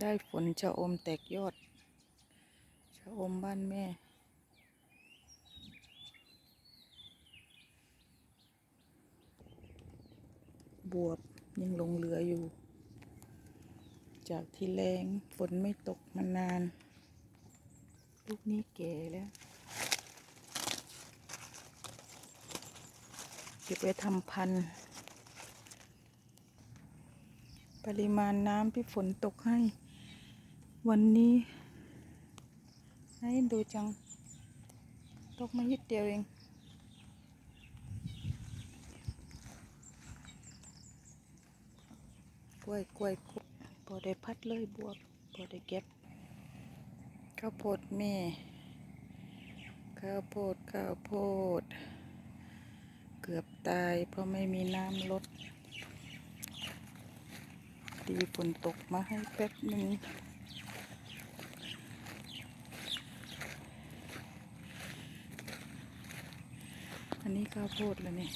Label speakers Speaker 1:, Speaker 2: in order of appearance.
Speaker 1: ได้ฝนชะอมแตกยอดชะอมบ้านแม่ บวบยังหลงเหลืออยู่ จากที่แรงฝนไม่ตกมานาน ลูกนี้แก่แล้ว เก็บไว้ทำพันธุ์ ปริมาณน้ำที่ฝนตกให้ วันนี้ให้ดูจัง ตกมานิดเดียวเองกล้วยกล้วยกล้วยพอได้พัดเลยบวบพอได้เก็บข้าวโพดแม่ข้าวโพดข้าวโพด เกือบตายเพราะไม่มีน้ำลด ดีฝนตกมาให้แป๊บหนึ่งอันนี้ข้าวโพดแล้วเนี่ย